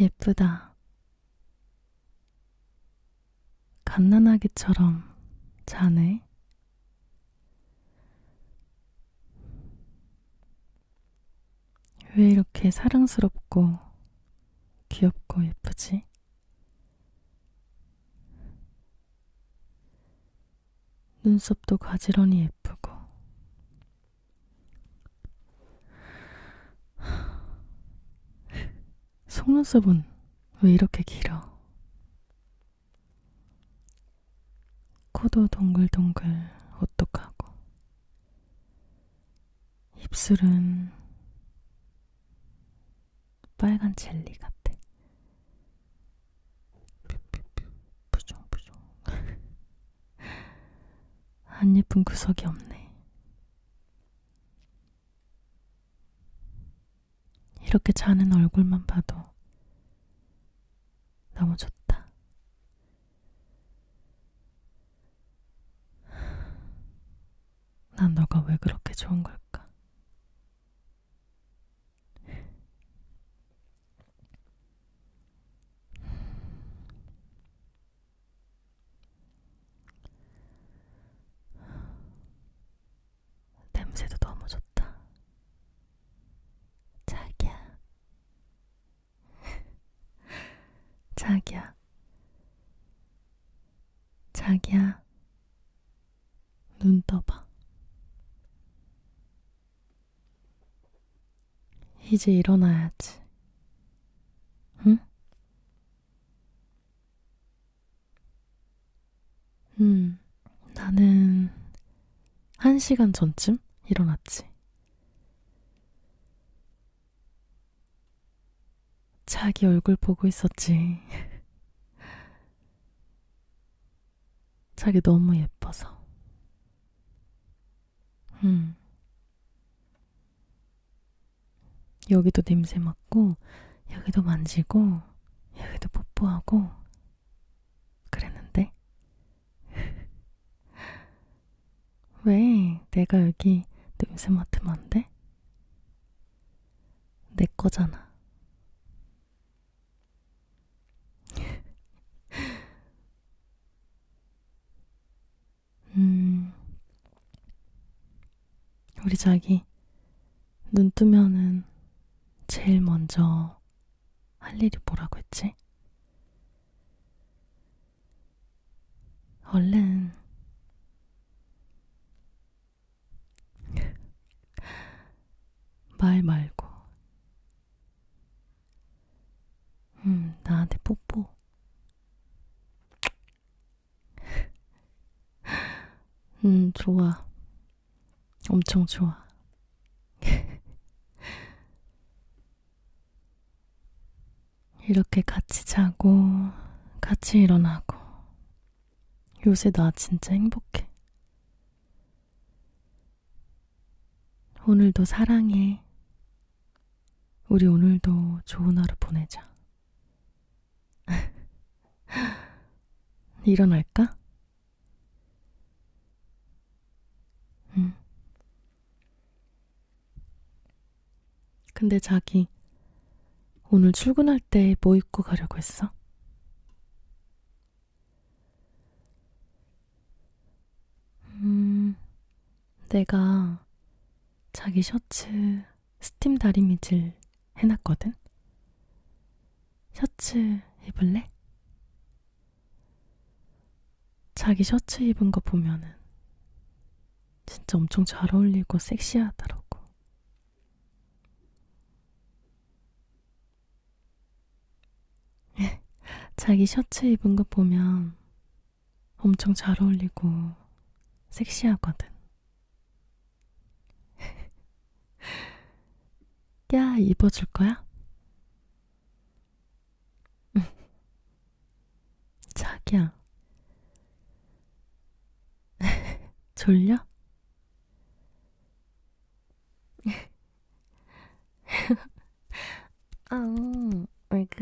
예쁘다. 갓난아기처럼 자네. 왜 이렇게 사랑스럽고 귀엽고 예쁘지? 눈썹도 가지런히 예쁘고. 속눈썹은 왜 이렇게 길어? 코도 동글동글 오똑하고. 입술은 빨간 젤리 같아. 부종부종. 안 예쁜 구석이 없네. 이렇게 자는 얼굴만 봐도 너무 좋다. 난 너가 왜 그렇게 좋은 걸까? 냄새도 너무 좋다. 자기야. 자기야. 자기야. 눈 떠봐. 이제 일어나야지. 응? 음, 나는 한 시간 전쯤 일어났지. 자기 얼굴 보고 있었지. 자기 너무 예뻐서. 음. 여기도 냄새 맡고, 여기도 만지고, 여기도 뽀뽀하고, 그랬는데? 왜 내가 여기 냄새 맡으면 안 돼? 내 거잖아. 음, 우리 자기 눈 뜨면은 제일 먼저 할 일이 뭐라고 했지? 얼른 말 말고. 음, 나한테 뽀뽀. 음, 좋아 엄청 좋아 이렇게 같이 자고 같이 일어나고 요새 나 진짜 행복해. 오늘도 사랑해. 우리 오늘도 좋은 하루 보내자. 일어날까? 근데 자기, 오늘 출근할 때 뭐 입고 가려고 했어? 음, 내가 자기 셔츠 스팀 다리미질 해놨거든? 셔츠 입을래? 자기 셔츠 입은 거 보면은 진짜 엄청 잘 어울리고 섹시하더라고. 자기 셔츠 입은 거 보면 엄청 잘 어울리고 섹시하거든. 야, 입어줄 거야? 자기야. 졸려? 아,